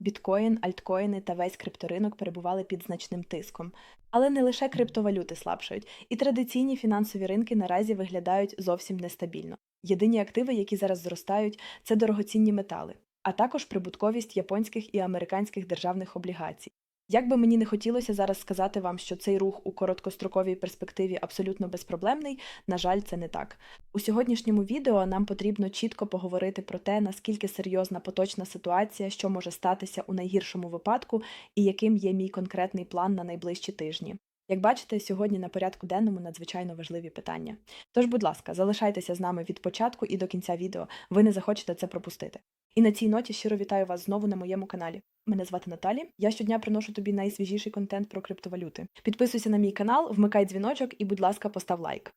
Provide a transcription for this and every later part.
Біткоін, альткоїни та весь крипторинок перебували під значним тиском. Але не лише криптовалюти слабшають, і традиційні фінансові ринки наразі виглядають зовсім нестабільно. Єдині активи, які зараз зростають, це дорогоцінні метали, а також прибутковість японських і американських державних облігацій. Як би мені не хотілося зараз сказати вам, що цей рух у короткостроковій перспективі абсолютно безпроблемний, на жаль, це не так. У сьогоднішньому відео нам потрібно чітко поговорити про те, наскільки серйозна поточна ситуація, що може статися у найгіршому випадку, і яким є мій конкретний план на найближчі тижні. Як бачите, сьогодні на порядку денному надзвичайно важливі питання. Тож, будь ласка, залишайтеся з нами від початку і до кінця відео, ви не захочете це пропустити. І на цій ноті щиро вітаю вас знову на моєму каналі. Мене звати Наталі. Я щодня приношу тобі найсвіжіший контент про криптовалюти. Підписуйся на мій канал, вмикай дзвіночок і, будь ласка, постав лайк.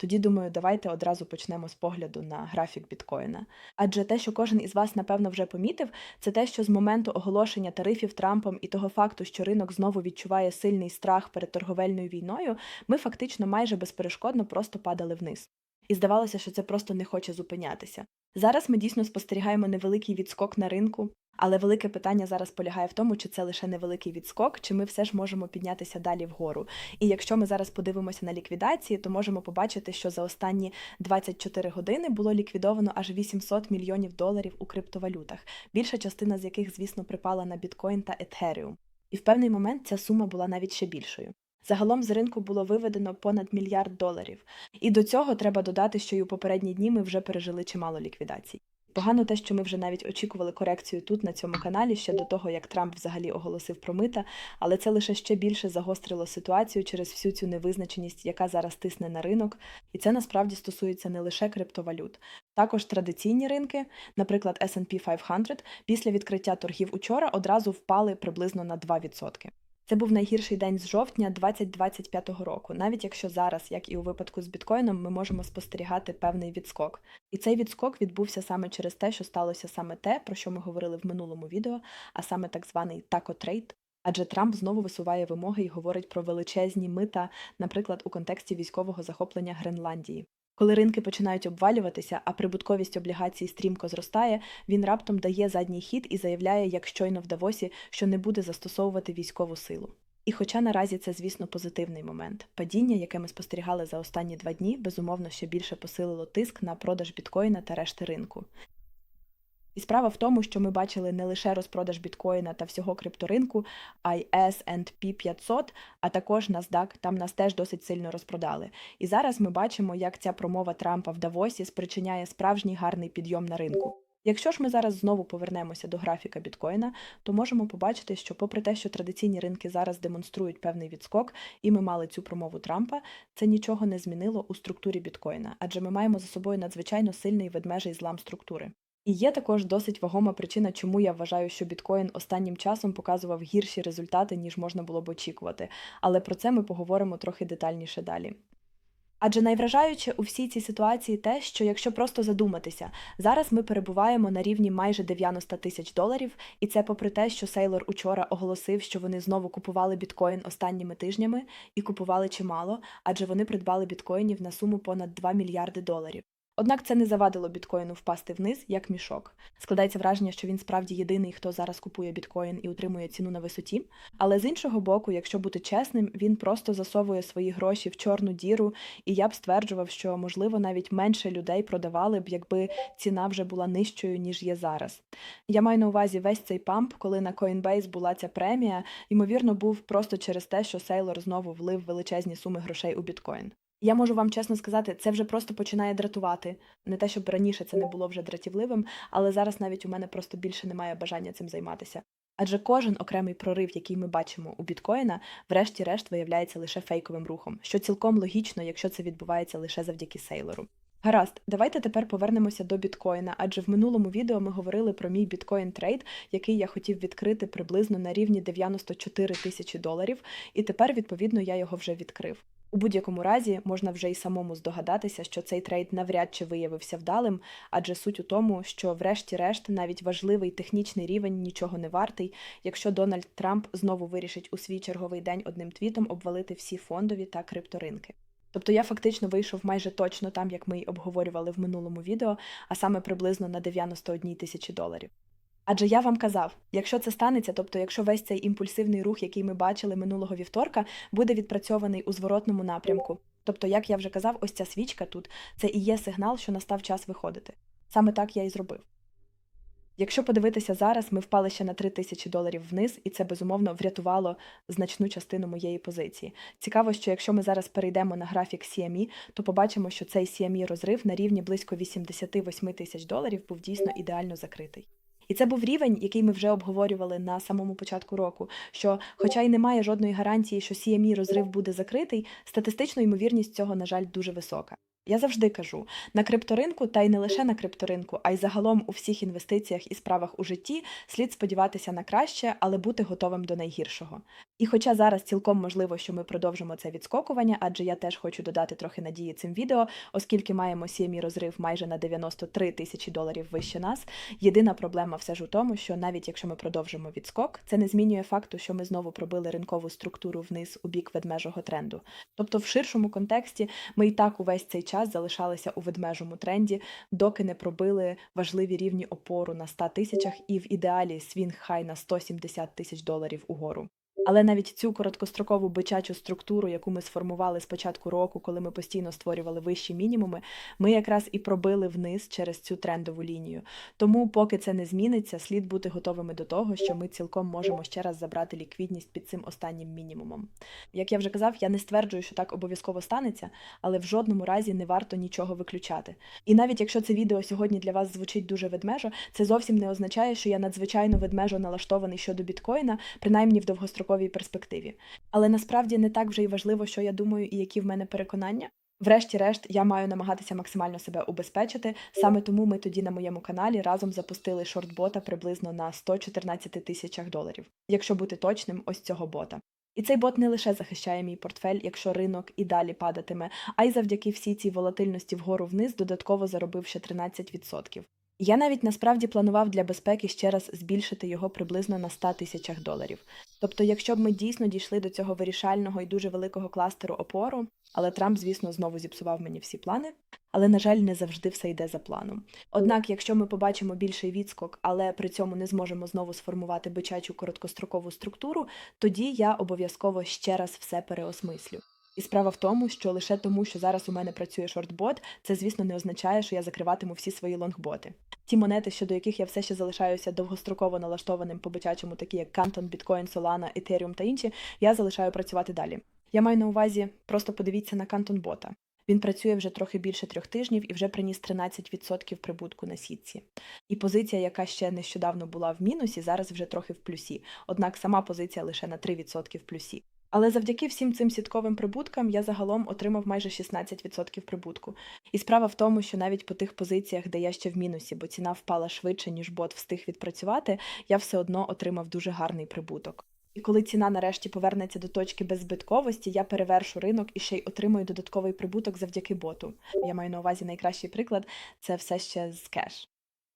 Тоді думаю, давайте одразу почнемо з погляду на графік біткоїна. Адже те, що кожен із вас напевно вже помітив, це те, що з моменту оголошення тарифів Трампом і того факту, що ринок знову відчуває сильний страх перед торговельною війною, ми фактично майже безперешкодно просто падали вниз. І здавалося, що це просто не хоче зупинятися. Зараз ми дійсно спостерігаємо невеликий відскок на ринку, але велике питання зараз полягає в тому, чи це лише невеликий відскок, чи ми все ж можемо піднятися далі вгору. І якщо ми зараз подивимося на ліквідації, то можемо побачити, що за останні 24 години було ліквідовано аж 800 мільйонів доларів у криптовалютах, більша частина з яких, звісно, припала на біткоін та етеріум. І в певний момент ця сума була навіть ще більшою. Загалом з ринку було виведено понад мільярд доларів. І до цього треба додати, що й у попередні дні ми вже пережили чимало ліквідацій. Погано те, що ми вже навіть очікували корекцію тут, на цьому каналі, ще до того, як Трамп взагалі оголосив про мита, але це лише ще більше загострило ситуацію через всю цю невизначеність, яка зараз тисне на ринок. І це насправді стосується не лише криптовалют. Також традиційні ринки, наприклад, S&P 500, після відкриття торгів учора одразу впали приблизно на 2%. Це був найгірший день з жовтня 2025 року, навіть якщо зараз, як і у випадку з біткоїном, ми можемо спостерігати певний відскок. І цей відскок відбувся саме через те, що сталося саме те, про що ми говорили в минулому відео, а саме так званий тако-трейд. Адже Трамп знову висуває вимоги і говорить про величезні мита, наприклад, у контексті військового захоплення Гренландії. Коли ринки починають обвалюватися, а прибутковість облігацій стрімко зростає, він раптом дає задній хід і заявляє, як щойно в Давосі, що не буде застосовувати військову силу. І хоча наразі це, звісно, позитивний момент, падіння, яке ми спостерігали за останні два дні, безумовно ще більше посилило тиск на продаж біткоїна та решти ринку. І справа в тому, що ми бачили не лише розпродаж біткоїна та всього крипторинку, а й S&P 500, а також NASDAQ, там нас теж досить сильно розпродали. І зараз ми бачимо, як ця промова Трампа в Давосі спричиняє справжній гарний підйом на ринку. Якщо ж ми зараз знову повернемося до графіка біткоїна, то можемо побачити, що, попри те, що традиційні ринки зараз демонструють певний відскок, і ми мали цю промову Трампа, це нічого не змінило у структурі біткоїна, адже ми маємо за собою надзвичайно сильний ведмежий злам структури. І є також досить вагома причина, чому я вважаю, що біткоін останнім часом показував гірші результати, ніж можна було б очікувати, але про це ми поговоримо трохи детальніше далі. Адже найвражаюче у всій цій ситуації те, що якщо просто задуматися, зараз ми перебуваємо на рівні майже 90 тисяч доларів, і це попри те, що Сейлор учора оголосив, що вони знову купували біткоін останніми тижнями і купували чимало, адже вони придбали біткоїнів на суму понад 2 мільярди доларів. Однак це не завадило біткоїну впасти вниз як мішок. Складається враження, що він справді єдиний, хто зараз купує біткоін і утримує ціну на висоті. Але з іншого боку, якщо бути чесним, він просто засовує свої гроші в чорну діру, і я б стверджував, що можливо навіть менше людей продавали б, якби ціна вже була нижчою ніж є зараз. Я маю на увазі весь цей памп, коли на Coinbase була ця премія, ймовірно, був просто через те, що Сейлор знову влив величезні суми грошей у біткоін. Я можу вам чесно сказати, це вже просто починає дратувати. Не те, щоб раніше це не було вже дратівливим, але зараз навіть у мене просто більше немає бажання цим займатися. Адже кожен окремий прорив, який ми бачимо у біткоїна, врешті-решт виявляється лише фейковим рухом, що цілком логічно, якщо це відбувається лише завдяки сейлору. Гаразд, давайте тепер повернемося до біткоїна, адже в минулому відео ми говорили про мій біткоін трейд, який я хотів відкрити приблизно на рівні 94 тисячі доларів, і тепер, відповідно, я його вже відкрив. У будь-якому разі можна вже й самому здогадатися, що цей трейд навряд чи виявився вдалим, адже суть у тому, що, врешті-решт, навіть важливий технічний рівень нічого не вартий, якщо Дональд Трамп знову вирішить у свій черговий день одним твітом обвалити всі фондові та крипторинки. Тобто я фактично вийшов майже точно там, як ми й обговорювали в минулому відео, а саме приблизно на 91 тисячі доларів. Адже я вам казав, якщо це станеться, тобто якщо весь цей імпульсивний рух, який ми бачили минулого вівторка, буде відпрацьований у зворотному напрямку. Тобто, як я вже казав, ось ця свічка тут це і є сигнал, що настав час виходити. Саме так я і зробив. Якщо подивитися зараз, ми впали ще на 3 тисячі доларів вниз, і це безумовно врятувало значну частину моєї позиції. Цікаво, що якщо ми зараз перейдемо на графік CME, то побачимо, що цей CME розрив на рівні близько 88 тисяч доларів був дійсно ідеально закритий. І це був рівень, який ми вже обговорювали на самому початку року. Що, хоча й немає жодної гарантії, що CME розрив буде закритий, статистично ймовірність цього, на жаль, дуже висока. Я завжди кажу, на крипторинку, та й не лише на крипторинку, а й загалом у всіх інвестиціях і справах у житті слід сподіватися на краще, але бути готовим до найгіршого. І хоча зараз цілком можливо, що ми продовжимо це відскокування, адже я теж хочу додати трохи надії цим відео, оскільки маємо CME розрив майже на 93 тисячі доларів вище нас. Єдина проблема все ж у тому, що навіть якщо ми продовжимо відскок, це не змінює факту, що ми знову пробили ринкову структуру вниз у бік ведмежого тренду. Тобто, в ширшому контексті ми і так увесь цей час залишалися у ведмежому тренді, доки не пробили важливі рівні опору на 100 тисячах і в ідеалі свінг хай на 170 тисяч доларів угору. Але навіть цю короткострокову бичачу структуру, яку ми сформували з початку року, коли ми постійно створювали вищі мінімуми, ми якраз і пробили вниз через цю трендову лінію. Тому, поки це не зміниться, слід бути готовими до того, що ми цілком можемо ще раз забрати ліквідність під цим останнім мінімумом. Як я вже казав, я не стверджую, що так обов'язково станеться, але в жодному разі не варто нічого виключати. І навіть якщо це відео сьогодні для вас звучить дуже ведмежо, це зовсім не означає, що я надзвичайно ведмежо налаштований щодо біткоїна, принаймні в довгостроковій перспективі. Але насправді не так вже й важливо, що я думаю і які в мене переконання. Врешті-решт, я маю намагатися максимально себе убезпечити. Саме тому ми тоді на моєму каналі разом запустили шортбота приблизно на 114 тисячах доларів, якщо бути точним, ось цього бота. І цей бот не лише захищає мій портфель, якщо ринок і далі падатиме, а й завдяки всій цій волатильності вгору вниз додатково заробив ще 13%. Я навіть насправді планував для безпеки ще раз збільшити його приблизно на 100 тисячах доларів. Тобто, якщо б ми дійсно дійшли до цього вирішального і дуже великого кластеру опору, але Трамп, звісно, знову зіпсував мені всі плани. Але, на жаль, не завжди все йде за планом. Однак, якщо ми побачимо більший відскок, але при цьому не зможемо знову сформувати бичачу короткострокову структуру, тоді я обов'язково ще раз все переосмислю. І справа в тому, що лише тому, що зараз у мене працює шортбот, це, звісно, не означає, що я закриватиму всі свої лонгботи. Ті монети, щодо яких я все ще залишаюся довгостроково налаштованим по бичачому, такі як Canton, Bitcoin, Solana, Ethereum та інші, я залишаю працювати далі. Я маю на увазі, просто подивіться на Canton бота. Він працює вже трохи більше трьох тижнів і вже приніс 13% прибутку на сітці. І позиція, яка ще нещодавно була в мінусі, зараз вже трохи в плюсі. Однак сама позиція лише на 3% в плюсі. Але завдяки всім цим сітковим прибуткам я загалом отримав майже 16% прибутку. І справа в тому, що навіть по тих позиціях, де я ще в мінусі, бо ціна впала швидше, ніж бот встиг відпрацювати, я все одно отримав дуже гарний прибуток. І коли ціна нарешті повернеться до точки беззбитковості, я перевершу ринок і ще й отримую додатковий прибуток завдяки боту. Я маю на увазі найкращий приклад це все ще з кеш.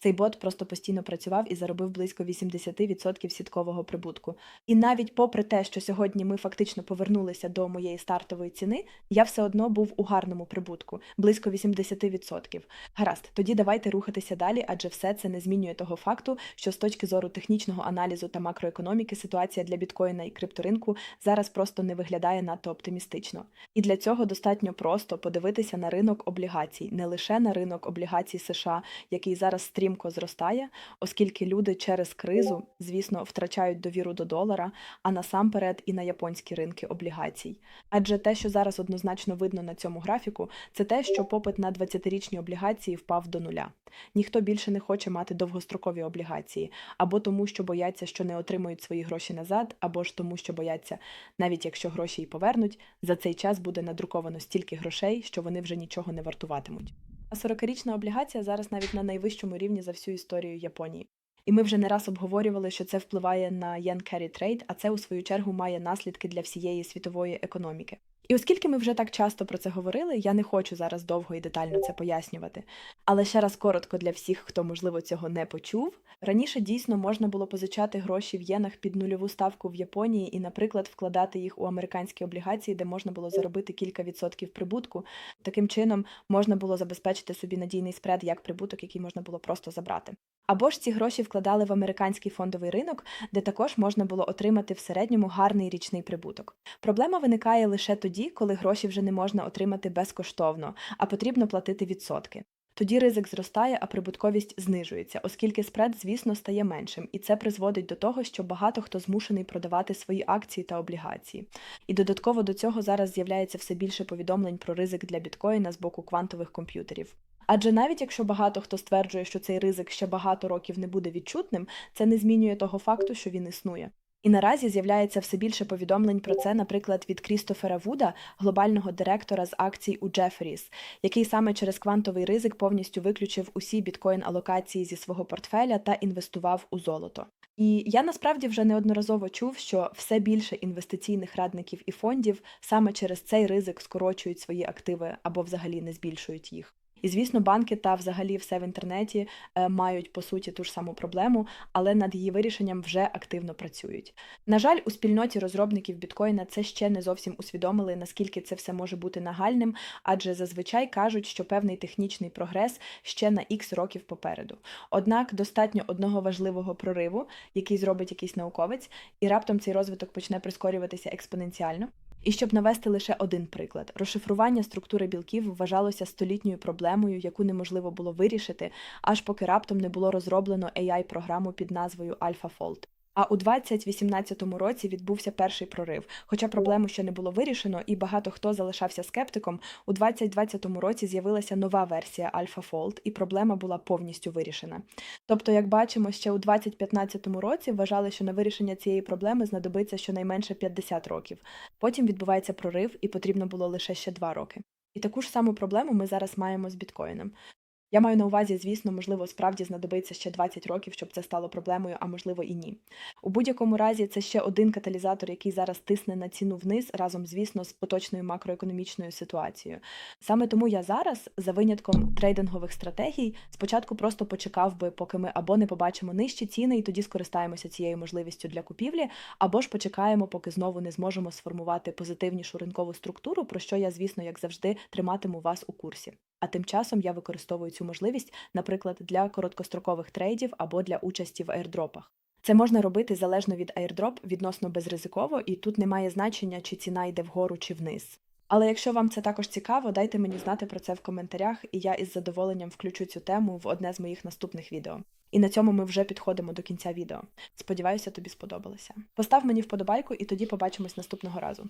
Цей бот просто постійно працював і заробив близько 80% сіткового прибутку. І навіть попри те, що сьогодні ми фактично повернулися до моєї стартової ціни, я все одно був у гарному прибутку близько 80%. Гаразд, тоді давайте рухатися далі, адже все це не змінює того факту, що з точки зору технічного аналізу та макроекономіки ситуація для біткоїна і крипторинку зараз просто не виглядає надто оптимістично. І для цього достатньо просто подивитися на ринок облігацій, не лише на ринок облігацій США, який зараз стрім стрімко зростає, оскільки люди через кризу, звісно, втрачають довіру до долара, а насамперед і на японські ринки облігацій. Адже те, що зараз однозначно видно на цьому графіку, це те, що попит на 20-річні облігації впав до нуля. Ніхто більше не хоче мати довгострокові облігації, або тому, що бояться, що не отримують свої гроші назад, або ж тому, що бояться, навіть якщо гроші й повернуть, за цей час буде надруковано стільки грошей, що вони вже нічого не вартуватимуть. А 40-річна облігація зараз навіть на найвищому рівні за всю історію Японії. І ми вже не раз обговорювали, що це впливає на yen carry trade, а це у свою чергу має наслідки для всієї світової економіки. І оскільки ми вже так часто про це говорили, я не хочу зараз довго і детально це пояснювати. Але ще раз коротко для всіх, хто можливо цього не почув. Раніше дійсно можна було позичати гроші в єнах під нульову ставку в Японії і, наприклад, вкладати їх у американські облігації, де можна було заробити кілька відсотків прибутку. Таким чином можна було забезпечити собі надійний спред як прибуток, який можна було просто забрати. Або ж ці гроші вкладали в американський фондовий ринок, де також можна було отримати в середньому гарний річний прибуток. Проблема виникає лише тоді, коли гроші вже не можна отримати безкоштовно, а потрібно платити відсотки. Тоді ризик зростає, а прибутковість знижується, оскільки спред, звісно, стає меншим, і це призводить до того, що багато хто змушений продавати свої акції та облігації. І додатково до цього зараз з'являється все більше повідомлень про ризик для біткоїна з боку квантових комп'ютерів. Адже навіть якщо багато хто стверджує, що цей ризик ще багато років не буде відчутним, це не змінює того факту, що він існує. І наразі з'являється все більше повідомлень про це, наприклад, від Крістофера Вуда, глобального директора з акцій у Jefferies, який саме через квантовий ризик повністю виключив усі біткоін-алокації зі свого портфеля та інвестував у золото. І я насправді вже неодноразово чув, що все більше інвестиційних радників і фондів саме через цей ризик скорочують свої активи або взагалі не збільшують їх. І звісно, банки та взагалі все в інтернеті е, мають по суті ту ж саму проблему, але над її вирішенням вже активно працюють. На жаль, у спільноті розробників біткоїна це ще не зовсім усвідомили, наскільки це все може бути нагальним, адже зазвичай кажуть, що певний технічний прогрес ще на ікс років попереду. Однак достатньо одного важливого прориву, який зробить якийсь науковець, і раптом цей розвиток почне прискорюватися експоненціально. І щоб навести лише один приклад, розшифрування структури білків вважалося столітньою проблемою, яку неможливо було вирішити, аж поки раптом не було розроблено AI-програму під назвою AlphaFold. А у 2018 році відбувся перший прорив. Хоча проблему ще не було вирішено, і багато хто залишався скептиком. У 2020 році з'явилася нова версія AlphaFold, і проблема була повністю вирішена. Тобто, як бачимо, ще у 2015 році вважали, що на вирішення цієї проблеми знадобиться щонайменше 50 років. Потім відбувається прорив, і потрібно було лише ще 2 роки. І таку ж саму проблему ми зараз маємо з біткоїном. Я маю на увазі, звісно, можливо, справді знадобиться ще 20 років, щоб це стало проблемою, а можливо і ні. У будь-якому разі це ще один каталізатор, який зараз тисне на ціну вниз, разом, звісно, з поточною макроекономічною ситуацією. Саме тому я зараз, за винятком трейдингових стратегій, спочатку просто почекав би, поки ми або не побачимо нижчі ціни, і тоді скористаємося цією можливістю для купівлі, або ж почекаємо, поки знову не зможемо сформувати позитивнішу ринкову структуру, про що я, звісно, як завжди, триматиму вас у курсі. А тим часом я використовую цю можливість, наприклад, для короткострокових трейдів або для участі в аірдропах. Це можна робити залежно від аірдроп, відносно безризиково, і тут немає значення, чи ціна йде вгору чи вниз. Але якщо вам це також цікаво, дайте мені знати про це в коментарях, і я із задоволенням включу цю тему в одне з моїх наступних відео. І на цьому ми вже підходимо до кінця відео. Сподіваюся, тобі сподобалося. Постав мені вподобайку, і тоді побачимось наступного разу.